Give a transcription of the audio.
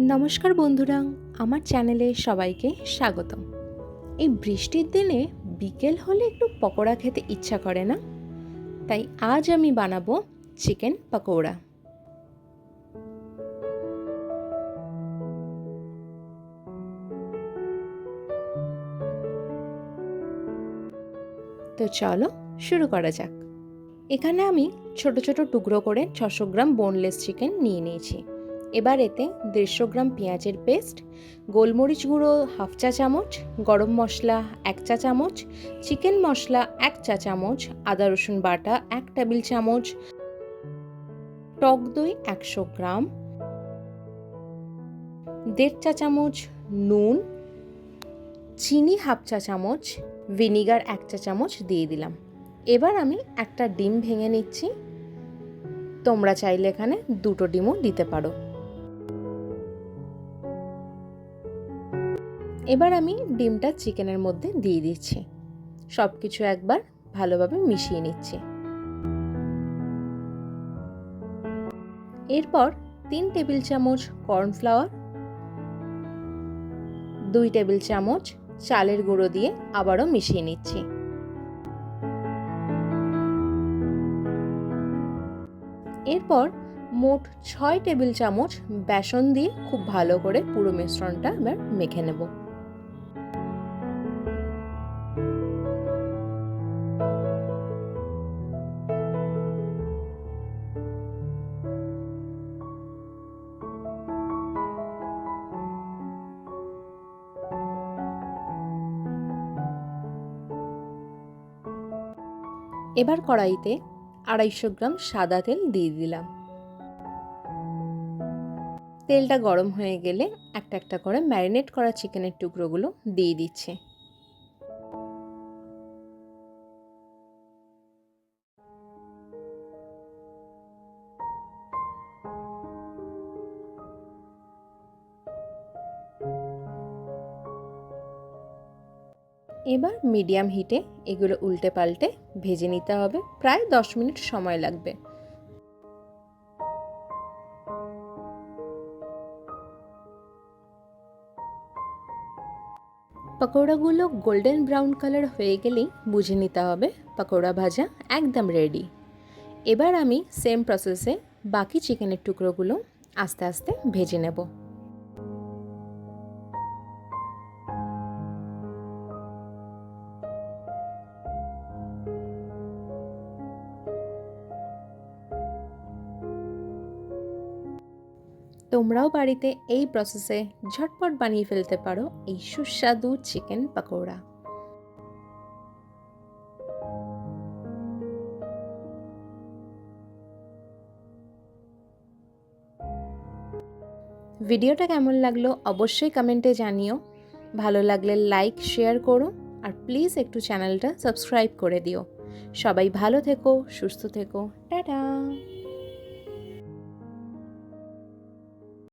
নমস্কার বন্ধুরা, আমার চ্যানেলে সবাইকে স্বাগতম। এই বৃষ্টির দিনে বিকেল হলে একটু পকোড়া খেতে ইচ্ছা করে না? তাই আজ আমি বানাবো চিকেন পকোড়া। তো চলো শুরু করা যাক। এখানে আমি ছোট ছোট টুকরো করে ছশো গ্রাম বোনলেস চিকেন নিয়ে নিয়েছি। এবার এতে দেড়শো গ্রাম পেঁয়াজের পেস্ট, গোলমরিচ গুঁড়ো হাফ চা চামচ, গরম মশলা এক চা চামচ, চিকেন মশলা এক চা চামচ, আদা রসুন বাটা এক টেবিল চামচ, টক দই একশো গ্রাম, দেড় চা চামচ নুন, চিনি হাফ চা চামচ, ভিনিগার এক চা চামচ দিয়ে দিলাম। এবার আমি একটা ডিম ভেঙে নিচ্ছি। তোমরা চাইলে এখানে দুটো ডিমও দিতে পারো। এবার আমি ডিমটা চিকেনের মধ্যে দিয়ে দিচ্ছি। সব কিছু একবার ভালোভাবে মিশিয়ে নিচ্ছি। এরপর তিন টেবিল চামচ কর্নফ্লাওয়ার, দুই টেবিল চামচ চালের গুঁড়ো দিয়ে আবারও মিশিয়ে নিচ্ছি। এরপর মোট ছয় টেবিল চামচ বেসন দিয়ে খুব ভালো করে পুরো মিশ্রণটা এবার মেখে নেব। এবার কড়াইতে আড়াইশো গ্রাম সাদা তেল দিয়ে দিলাম। তেলটা গরম হয়ে গেলে একটা একটা করে ম্যারিনেট করা চিকেনের টুকরোগুলো দিয়ে দিচ্ছে। এবার মিডিয়াম হিটে এগুলো উল্টে পাল্টে ভেজে নিতে হবে। প্রায় দশ মিনিট সময় লাগবে। পকোড়াগুলো গোল্ডেন ব্রাউন কালার হয়ে গেলেই বুঝে নিতে হবে পকোড়া ভাজা একদম রেডি। এবার আমি সেম প্রসেসে বাকি চিকেনের টুকরোগুলো আস্তে আস্তে ভেজে নেব। তোমরাও বাড়িতে এই প্রসেসে ঝটপট বানিয়ে ফেলতে পারো এই সুস্বাদু চিকেন পকোড়া। ভিডিওটা কেমন লাগল অবশ্যই কমেন্টে জানিও। ভালো লাগলে লাইক শেয়ার করো আর প্লিজ একটু চ্যানেলটা সাবস্ক্রাইব করে দিও। সবাই ভালো থেকো, সুস্থ থেকো, টাটা।